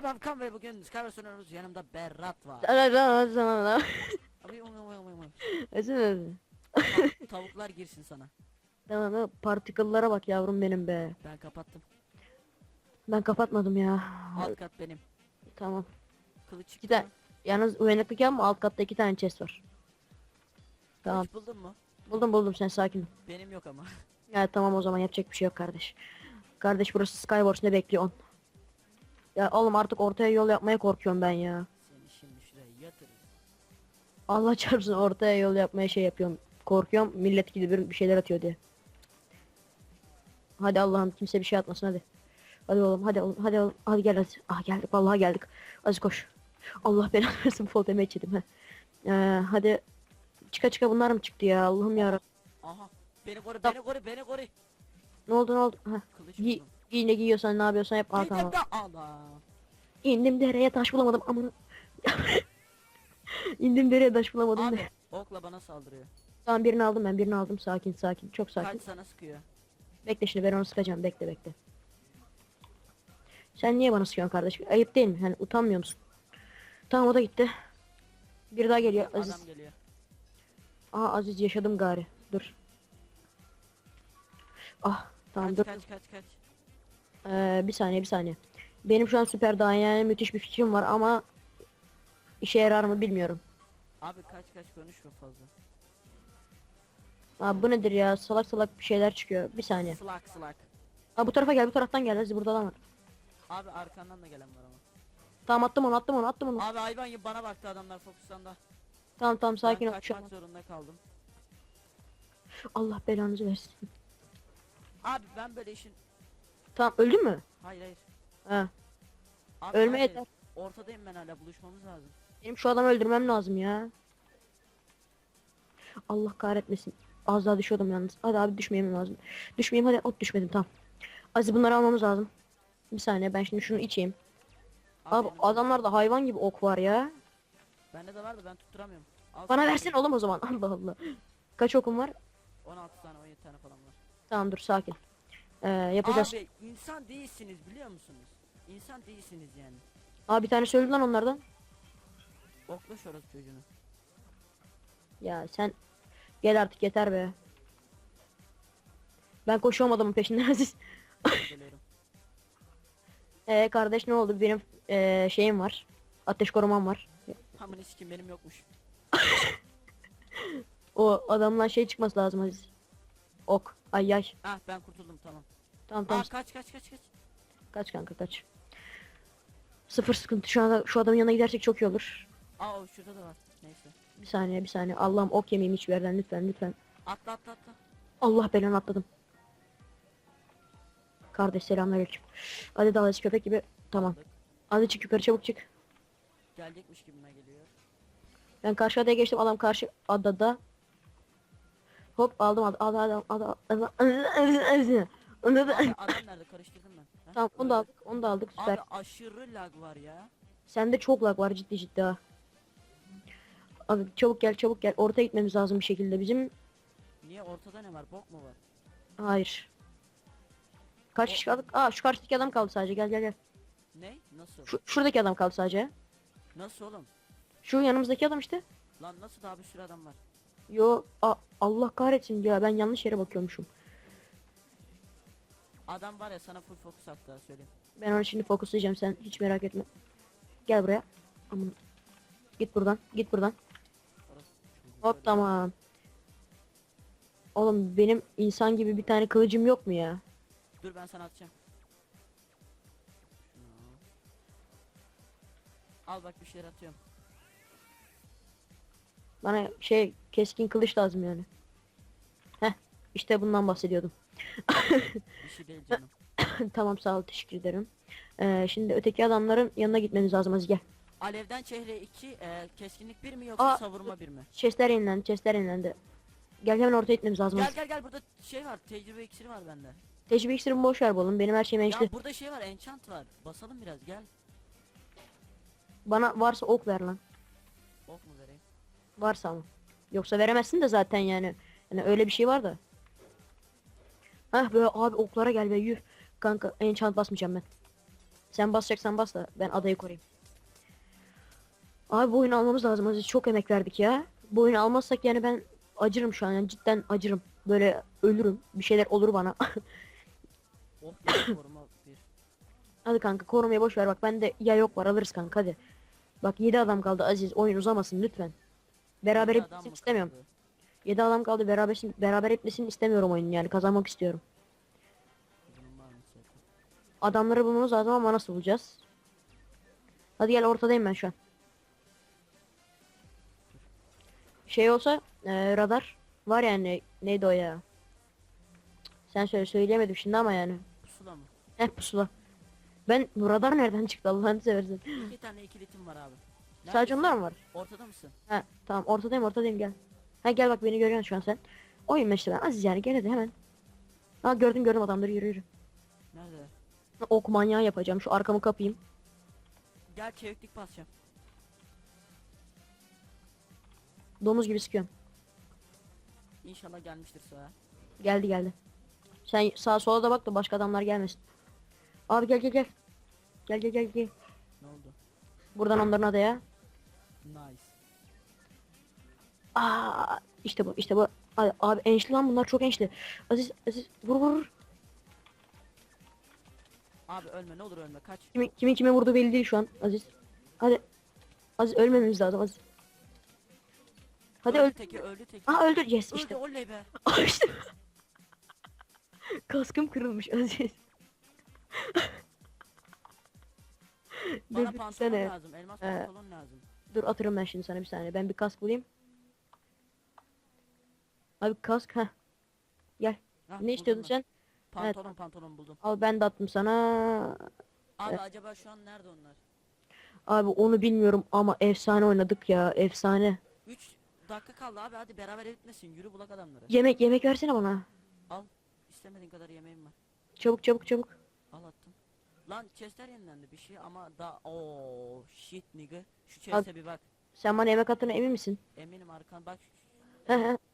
Arkadaşlar ben Kan ve bugün Skyward oynuyoruz. Yanımda Berrat var. Abi, uy, uy, uy, uy. Ta- Tavuklar girsin sana. Tamam tamam partiküllara bak yavrum benim be. Ben kapattım. Ben kapatmadım ya. Alt kat benim. Tamam. Kılıç çıktı Gider. mı? Yalnız uyanıklık yapma alt katta iki tane chest var. Tamam. Kılıç buldun mu? Buldum buldum sen sakin ol. Benim yok ama. Ya tamam o zaman yapacak bir şey yok kardeş. Kardeş burası Skywars ne bekliyorsun? Ya oğlum artık ortaya yol yapmaya korkuyorum ben ya. Seni şimdi şuraya yatırırız. Allah çarpsın ortaya yol yapmaya şey yapıyorum. Korkuyorum millet gidip bir şeyler atıyor diye. Hadi Allah'ım kimse bir şey atmasın hadi. Hadi oğlum hadi oğlum hadi oğlum hadi gel hadi. Ah geldik vallahi geldik. Aziz koş. Allah belanı versin fall damage yedim ha. Ee, hadi çıka çıka bunlar mı çıktı ya Allah'ım ya Aha. Beni koru, beni koru, beni koru. Ne oldu ne oldu? Ha. Kılıç buldum. Giy ne giyiyorsan ne yapıyorsan yap de Allah. İndim dereye taş bulamadım amına. İndim dereye taş bulamadım Abi de. okla bana saldırıyor. Tamam birini aldım ben birini aldım sakin sakin çok sakin. Kaç sana sıkıyor. Bekle şimdi ben onu sıkacağım bekle bekle. Sen niye bana sıkıyorsun kardeş? Ayıp değil mi? Hani utanmıyor musun? Tamam o da gitti. Bir daha geliyor Aziz. Adam geliyor. Aha Aziz yaşadım gari. Dur. Ah tamam Kaç dur. kaç kaç kaç. Ee, bir saniye bir saniye. Benim şu an süper daha yani müthiş bir fikrim var ama işe yarar mı bilmiyorum. Abi kaç kaç konuşma fazla. Abi bu nedir ya? Salak salak bir şeyler çıkıyor. Bir saniye. Slak slak. Aa bu tarafa gel bu taraftan gel. Aziz burada adam var. Abi arkandan da gelen var ama. Tamam attım onu attım onu attım onu. Abi hayvan gibi bana baktı adamlar fokusanda. Tamam tamam sakin ol. Kaçmak zorunda kaldım. Allah belanızı versin. Abi ben böyle işin... Tamam öldün mü? Hayır hayır. Ha. Abi, Ölme hayır. yeter. Ortadayım ben hala buluşmamız lazım. Benim şu adamı öldürmem lazım ya. Allah kahretmesin. Az daha düşüyordum yalnız. Hadi abi düşmeyeyim lazım. Düşmeyeyim hadi. Ot düşmedim tamam. Aziz bunları almamız lazım. Bir saniye ben şimdi şunu içeyim. Abi benim- adamlarda hayvan gibi ok var ya. Bende de vardı ben tutturamıyorum. Al Bana sana versin oğlum o zaman. Allah Allah. Kaç okum var? 16 tane 17 tane falan var. Tamam dur sakin. Ee, yapacağız. Abi, Abi insan değilsiniz biliyor musunuz? İnsan değilsiniz yani. bir tane söyledi lan onlardan. Okla şurası çocuğunu. Ya sen gel artık yeter be. Ben koşuyorum adamın peşinden Aziz. Geliyorum. Ee kardeş ne oldu? Benim ee, şeyim var. Ateş korumam var. Hamını sikim benim yokmuş. O adamdan şey çıkması lazım Aziz. Ok. Ay ay. Ah ben kurtuldum tamam. Tamam tamam. Aa kaç kaç kaç kaç. Kaç kanka kaç. Sıfır sıkıntı. Şu anda şu adamın yanına gidersek çok iyi olur. Aa o şurada da var. Neyse. Bir saniye bir saniye. Allah'ım ok yemeyeyim hiçbir yerden lütfen lütfen. Atla atla atla. Allah belanı atladım. Kardeş selamünaleyküm. Hadi Aziz köpek gibi. Tamam. Hadi çık yukarı çabuk çık. Gelecekmiş gibime geliyor. Ben karşı adaya geçtim. Adam karşı adada. Hop aldım aldım aldım aldım aldım aldım. Abi adam nerede karıştırdım ben. Ha? Tamam onu da aldık onu da aldık süper. Abi aşırı lag var ya. Sende çok lag var ciddi ciddi ha. Abi çabuk gel çabuk gel. Ortaya gitmemiz lazım bir şekilde bizim. Niye ortada ne var? Bok mu var? Hayır. Kaç kişi kaldık? Aa şu karşıdaki adam kaldı sadece. Gel gel gel. Ne? Nasıl? Şu, şuradaki adam kaldı sadece. Nasıl oğlum? Şu yanımızdaki adam işte. Lan nasıl daha bir sürü adam var? Yo a, Allah kahretsin ya ben yanlış yere bakıyormuşum. Adam var ya sana full fokus hatta söyleyeyim. Ben onu şimdi fokuslayacağım sen hiç merak etme. Gel buraya. Aman. Git buradan. Git buradan. Hop tamam. Oğlum benim insan gibi bir tane kılıcım yok mu ya? Dur ben sana atacağım. Al bak bir şeyler atıyorum. Bana şey keskin kılıç lazım yani. Heh işte bundan bahsediyordum. Bir şey değil canım. tamam sağ ol teşekkür ederim. Ee, şimdi öteki adamların yanına gitmemiz lazım Aziz gel. Alevden çehre 2, e, keskinlik 1 mi yoksa Aa, savurma 1 mi? Chestler yenilendi chestler yenilendi. Gel hemen ortaya gitmemiz lazım. Gel Aziz. gel gel burada şey var tecrübe iksiri var bende. Tecrübe iksirimi boş ver oğlum benim her şeyim enişte. Ya burada şey var enchant var. Basalım biraz gel. Bana varsa ok ver lan. Ok mu? Varsa ama. Yoksa veremezsin de zaten yani. Yani öyle bir şey var da. Hah böyle abi oklara gel be yürü. Kanka enchant basmayacağım ben. Sen basacaksan bas da ben adayı koruyayım. Abi bu oyunu almamız lazım Aziz. Çok emek verdik ya. Bu oyunu almazsak yani ben acırım şu an yani cidden acırım. Böyle ölürüm. Bir şeyler olur bana. Hadi kanka korumayı boş ver bak bende ya yok var alırız kanka hadi. Bak 7 adam kaldı Aziz oyun uzamasın lütfen. Beraber adam mı istemiyorum. kaldı? 7 adam kaldı beraber beraber etmesini istemiyorum oyunun yani kazanmak istiyorum. Var mı? Adamları bulmamız lazım ama nasıl bulacağız? Hadi gel ortadayım ben şu an. Şey olsa e, radar var yani neydi o ya? Cık, Sen söyle söyleyemedim şimdi ama yani. Pusula mı? Heh pusula. Ben bu radar nereden çıktı Allah'ını seversen. İki tane ikilitim var abi. Sadece Neredesin? onlar mı var? Ortada mısın? Ha tamam ortadayım ortadayım gel. Ha gel bak beni görüyorsun şu an sen. Oyun işte ben Aziz yani gene de hemen. Ha gördüm gördüm adamları yürü yürü. Nerede? Ok manyağı yapacağım şu arkamı kapayım. Gel çeviklik basacağım. Domuz gibi sıkıyorum. İnşallah gelmiştir sıra. Geldi geldi. Sen sağa sola da bak da başka adamlar gelmesin. Abi gel gel gel. Gel gel gel gel. Ne oldu? Buradan onların adaya. Nice. Aa işte bu işte bu. Abi, abi enşli lan bunlar çok enşli. Aziz Aziz vur vur. Abi ölme ne olur ölme kaç. Kimin, kimin kime vurduğu belli değil şu an Aziz. Hadi. Aziz ölmememiz lazım Aziz. Hadi öldü öl. teki öldü teki. Aa öldür. Yes öldü işte. oley be. İşte. Kaskım kırılmış Aziz. Bana pantolon lazım. Elmas pantolon lazım. Dur atırım ben şimdi sana bir saniye. Ben bir kask bulayım. Abi kask ha. Gel. Hah, Ne istiyordun sen? Pantolon pantolon buldum. Al ben de attım sana. Abi Evet. acaba şu an nerede onlar? Abi onu bilmiyorum ama efsane oynadık ya. Efsane. 3 dakika kaldı abi hadi beraber bitmesin. Yürü bulak adamları. Yemek yemek versene bana. Al. İstemediğin kadar yemeğim var. Çabuk çabuk çabuk. Al attım. Lan chestler yenilendi bir şey ama da ooo shit nigga. Şu chest'e bir bak. Sen bana yemek attığına emin misin? Eminim arkan bak.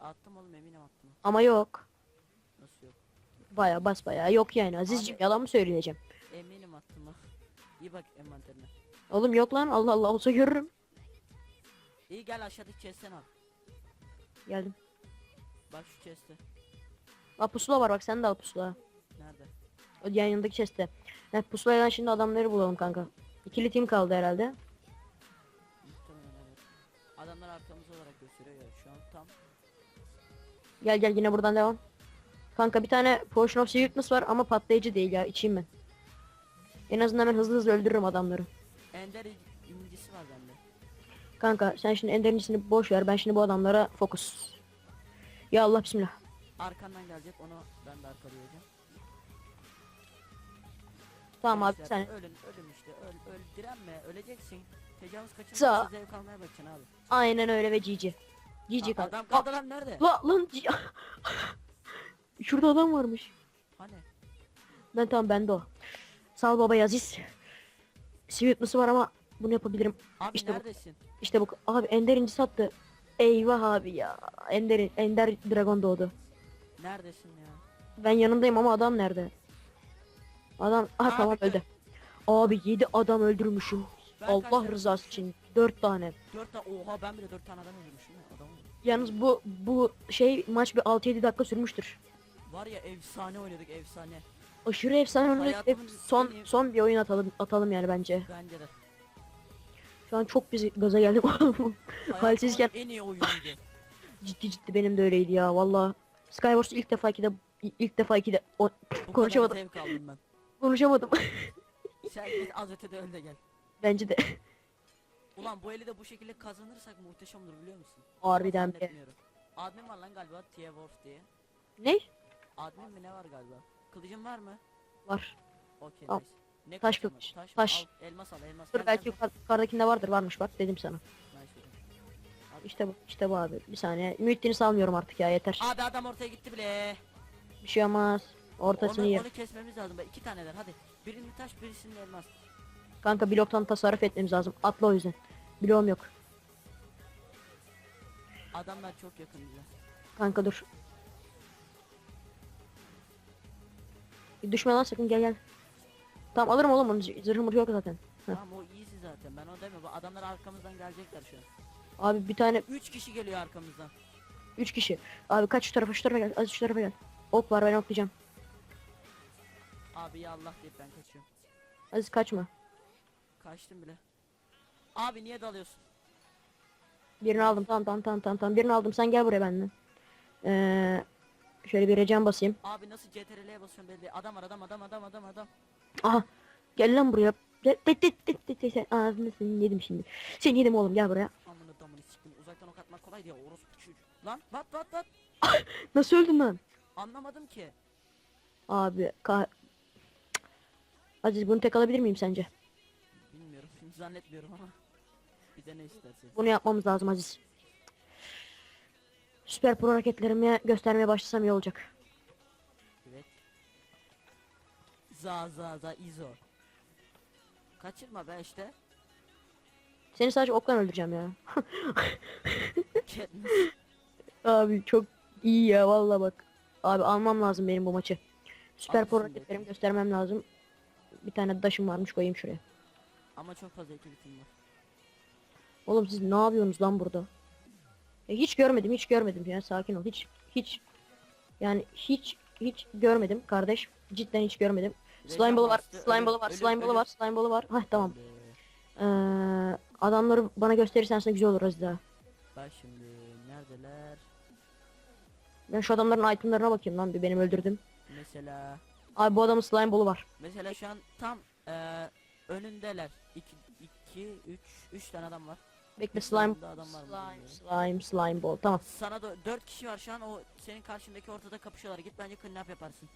Attım oğlum eminim attım. Ama yok. Nasıl yok? Baya bas baya yok yani Azizciğim Abi- yalan mı söyleyeceğim? Eminim attım. İyi bak envanterine. Oğlum yok lan Allah Allah olsa görürüm. İyi gel aşağıdaki chest'ten al. Geldim. Bak şu chest'e. Aa pusula var bak sen de al pusula. Nerede? Yan yanındaki chest'te. Evet pusulayla şimdi adamları bulalım kanka. İkili team kaldı herhalde. Muhtemelen evet. Adamlar arkamız olarak gösteriyor ya şu an tam. Gel gel yine buradan devam. Kanka bir tane Potion of Sweetness var ama patlayıcı değil ya içeyim ben. En azından ben hızlı hızlı öldürürüm adamları. Ender incisi var bende. Kanka sen şimdi enderincisini boş ver ben şimdi bu adamlara fokus. Ya Allah bismillah. Arkandan gelecek onu ben de arkalayacağım. Tamam abi Gençler, sen. Ölün ölün işte öl öl direnme öleceksin. Tecavüz Sa- kaçırmazsa zevk almaya bakacaksın abi. Aynen öyle ve GG. GG Aa, kanka. adam kaldı lan nerede? La lan G- Şurada adam varmış. Hani? Ben tamam bende o. Sal baba Aziz. Sweetness'ı var ama bunu yapabilirim. Abi İşte bu. neredesin? İşte bu abi Ender inci sattı. Eyvah abi ya. Ender Ender Dragon doğdu. Neredesin ya? Ben yanındayım ama adam nerede? Adam Abi tamam öldü. Abi 7 adam öldürmüşüm. Ben Allah kaç tane rızası için 4 tane. Dört tane oha ben bile dört tane adam öldürmüşüm ya adamı. Yalnız bu bu şey maç bir 6-7 dakika sürmüştür. Var ya efsane oynadık efsane. Aşırı efsane oynadık. Hayatımın Son en iyi- son bir oyun atalım atalım yani bence. Bence de. Şu an çok biz gaza geldik. Halsizken Hayatımın en iyi oyunuydu. ciddi ciddi benim de öyleydi ya valla. Skywars ilk defa ki de ilk defa ki de o, Bu Konuşamadım. kadar zevk aldım ben. Konuşamadım. Sen git az ötede öl de gel. bence de Ulan bu eli de bu şekilde kazanırsak muhteşem olur biliyor musun? harbiden be. Zannetmiyorum. Admin var lan galiba Tia Wolf diye. Ne? Admin mi ne var galiba? Kılıcın var mı? Var. Okey Al. nice. Ne Taş kılıcın var? kılıç, Taş. mı? taş. Al, elmas al elmas. Dur Gel, belki gel, yukarı- yukarıdakinde vardır varmış bak dedim sana. gel. Nice hocam. İşte bu işte bu abi. Bir saniye. Mühittini salmıyorum artık ya yeter. Abi adam ortaya gitti bile. Bir şey olmaz. Ortasını onu, yer. onu kesmemiz lazım. İki taneler hadi. Birini taş birisini elmas. Kanka bloktan tasarruf etmemiz lazım. Atla o yüzden. Bloğum yok. Adamlar çok yakın bize. Kanka dur. Düşme lan sakın gel gel. Tamam alırım oğlum onu zırhım yok zaten. Tamam o easy zaten. Ben o demiyorum. Adamlar arkamızdan gelecekler şu an. Abi bir tane 3 kişi geliyor arkamızdan. 3 kişi. Abi kaç şu tarafa şu tarafa gel. Az şu tarafa gel. Ok var ben oklayacağım. Abi ya Allah deyip ben kaçıyorum. Aziz kaçma. Kaçtım bile. Abi niye dalıyorsun? Birini aldım tamam tamam tamam tamam tamam. Birini aldım sen gel buraya benimle. Ee, şöyle bir recam basayım. Abi nasıl CTRL'ye basıyorum belli. Adam var adam adam adam adam adam. Aha gel lan buraya. De, de, de, de, de, sen ağzını seni yedim şimdi. Seni yedim oğlum gel buraya. Amını damını siktim. Uzaktan ok atmak kolay diye orospu çocuğu. Lan bat bat bat. Nasıl öldün lan? Anlamadım ki. Abi ka Aziz bunu tek alabilir miyim sence? Bilmiyorum. Zannetmiyorum ama. Bir de ne istersen. Bunu yapmamız lazım Aziz. Süper pro hareketlerimi göstermeye başlasam iyi olacak. Evet. Za za za izo. Kaçırma be işte. Seni sadece okla öldüreceğim ya. Abi çok iyi ya vallahi bak. Abi almam lazım benim bu maçı. Süper pro hareketlerimi göstermem lazım. Bir tane daşım varmış koyayım şuraya. Ama çok fazla ekilitim var. Oğlum siz ne yapıyorsunuz lan burada? Ya hiç görmedim, hiç görmedim ya. Sakin ol. Hiç hiç yani hiç hiç görmedim kardeş. Cidden hiç görmedim. Slime ball'u var, slime ball'u var, slime ölüm. var, slime ball'u var. Hah tamam. Ee, adamları bana gösterirsen aslında güzel olur az daha. Bak şimdi neredeler? Ben şu adamların itemlarına bakayım lan bir benim öldürdüm. Mesela Abi bu adamın slime ball'u var. mesela şu an tam eee önündeler. 2 2 3 3 tane adam var. Bekle slime adam var slime slime slime ball. Tamam. Sana da 4 kişi var şu an o senin karşındaki ortada kapışıyorlar. Git bence kidnap yaparsın.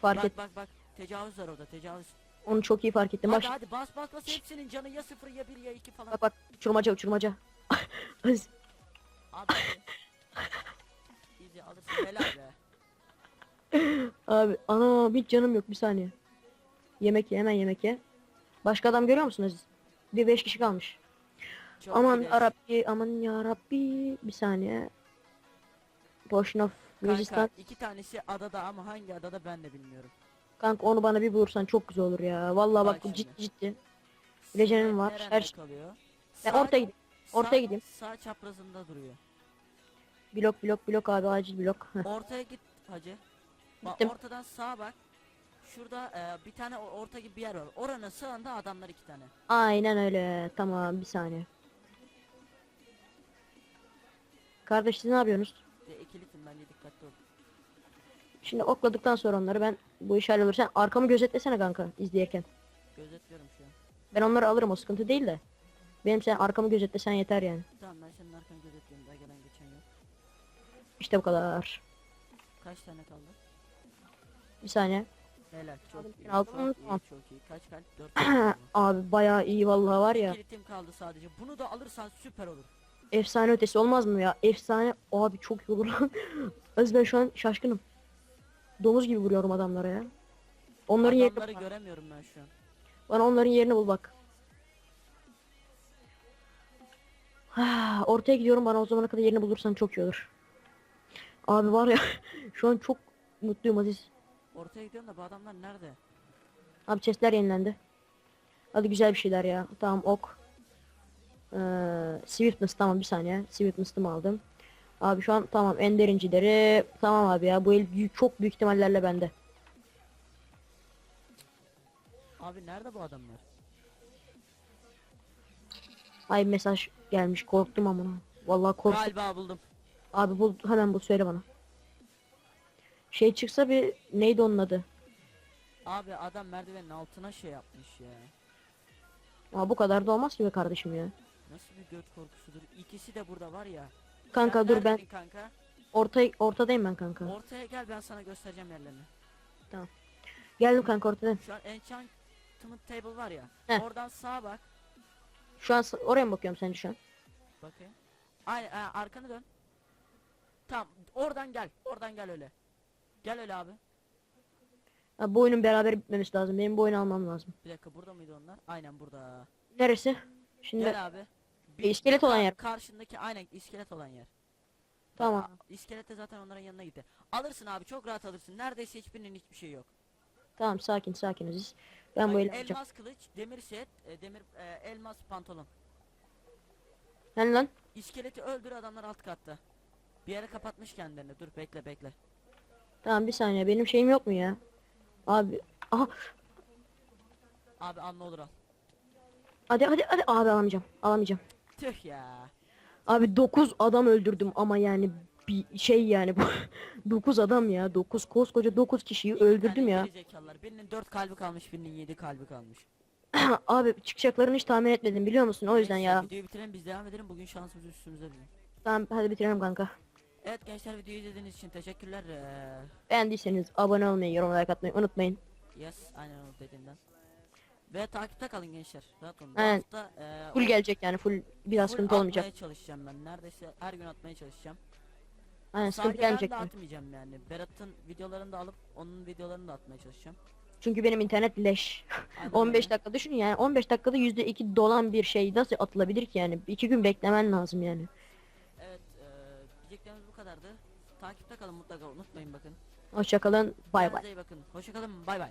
Fark bak et. bak bak tecavüz var orada tecavüz. Onu çok iyi fark ettim. Bak Hadi hadi bas bas bas hepsinin canı ya 0 ya 1 ya 2 falan. bak bak uçurmaca uçurmaca. Abi. İyice alırsın helal. Abi ana hiç canım yok bir saniye. Yemek ye hemen yemek ye. Başka adam görüyor musun Aziz? Bir beş kişi kalmış. Çok aman yarabbi aman yarabbi bir saniye. Kanka Resistance. iki tanesi adada ama hangi adada ben de bilmiyorum. Kanka onu bana bir bulursan çok güzel olur ya. Vallahi bak, Bak ciddi ciddi. Senin var, her şey- kalıyor? Ben Sağ- ortaya gideyim. ortaya sağ- gideyim. Sağ çaprazında duruyor. Blok blok blok abi acil blok. Ortaya git hacı. Bak Gittim. ortadan sağa bak. Şurada e, bir tane o- orta gibi bir yer var. Oranın sağında adamlar iki tane. Aynen öyle. Tamam bir saniye. Kardeş siz ne yapıyorsunuz? Ve ikilisin bence dikkatli ol. Şimdi okladıktan sonra onları ben bu işi hallolur. Sen arkamı gözetlesene kanka izleyirken. Gözetliyorum şu an. Ben onları alırım o sıkıntı değil de. Benim sen arkamı gözetlesen yeter yani. Tamam ben senin arkanı gözetliyorum. Daha gelen geçen yok. İşte bu kadar. Kaç tane kaldı? Bir saniye. Helal çok iyi. aldım, çok aldım, iyi, çok iyi. Kaç kalp? Dört kalp. Abi bayağı iyi vallahi var ya. İkilitim kaldı sadece. Bunu da alırsan süper olur. Efsane ötesi olmaz mı ya? Efsane. Abi çok iyi olur. Az ben şu an şaşkınım. Domuz gibi vuruyorum adamlara ya. Onların yerini Adamları göremiyorum ben şu an. Bana onların yerini bul bak. Ha, ortaya gidiyorum bana o zamana kadar yerini bulursan çok iyi olur. Abi var ya şu an çok mutluyum Aziz. Ortaya gidiyorum da bu adamlar nerede? Abi chestler yenilendi. Hadi güzel bir şeyler ya. Tamam ok. Ee, Swiftness tamam bir saniye. Swiftness'ımı aldım. Abi şu an tamam ender incileri. Tamam abi ya bu el büyük, çok büyük ihtimallerle bende. Abi nerede bu adamlar? Ay mesaj gelmiş korktum amına. Vallahi korktum. Galiba buldum. Abi bul hemen bul söyle bana. Şey çıksa bir neydi onun adı? Abi adam merdivenin altına şey yapmış ya. Aa, bu kadar da olmaz ki be kardeşim ya. Nasıl bir göt korkusudur. İkisi de burada var ya. Kanka Sen dur ben neredeydin kanka? orta ortadayım ben kanka. Ortaya gel ben sana göstereceğim yerlerini. Geldim kanka ortadayım. Şu an enchantment table var ya. Heh. Oradan sağa bak. Şu an oraya mı bakıyorum sence şu an? Bakayım. Ay, ay arkanı dön. Tamam oradan gel. Oradan gel öyle. Gel öyle abi. Ha, bu oyunun beraber bitmemesi lazım. Benim bu oyunu almam lazım. Bir dakika burada mıydı onlar? Aynen burada. Neresi? Şimdi Gel abi. E, iskelet olan yer. Karşındaki aynen iskelet olan yer. Tamam. İskelet de zaten onların yanına gitti. Alırsın abi çok rahat alırsın. Neredeyse hiçbirinin hiçbir şey yok. Tamam sakin sakiniz. Ben bu Bak, eli yapacağım. elmas kılıç, demir set, e, demir e, elmas pantolon. Hani lan? İskeleti öldür adamlar alt katta. Bir yere kapatmış kendilerini. Dur bekle bekle. Tamam bir saniye benim şeyim yok mu ya? Abi aha Abi al ne olur al. hadi hadi hadi abi alamayacağım. Alamayacağım. Tüh ya. Abi 9 adam öldürdüm ama yani bir şey yani bu 9 adam ya 9 koskoca 9 kişiyi öldürdüm ya. gerizekalılar. Birinin 4 kalbi kalmış, birinin 7 kalbi kalmış. Abi çıkacaklarını hiç tahmin etmedim biliyor musun? O yüzden Neyse, ya. Videoyu bitirelim biz devam edelim. Bugün şansımız üstümüze bizim. Tamam hadi bitirelim kanka. Evet gençler videoyu izlediğiniz için teşekkürler. Ee, Beğendiyseniz abone olmayı, yorum like atmayı unutmayın. yes aynen o dediğinden. Ve takipte kalın gençler. Rahat olun. Bu Aynen. hafta e, Full gelecek yani full biraz full sıkıntı olmayacak. atmaya çalışacağım ben. Neredeyse her gün atmaya çalışacağım. Aynen sıkıntı Sadece ben gelmeyecek. de yani. atmayacağım yani. Berat'ın videolarını da alıp onun videolarını da atmaya çalışacağım. Çünkü benim internet leş. Aynen 15 öyle. dakika düşün yani 15 dakikada %2 dolan bir şey nasıl atılabilir ki yani? 2 gün beklemen lazım yani. Takipte kalın mutlaka unutmayın bakın. Hoşçakalın. Bay bay. Kendinize iyi bakın. Hoşçakalın. Bay bay.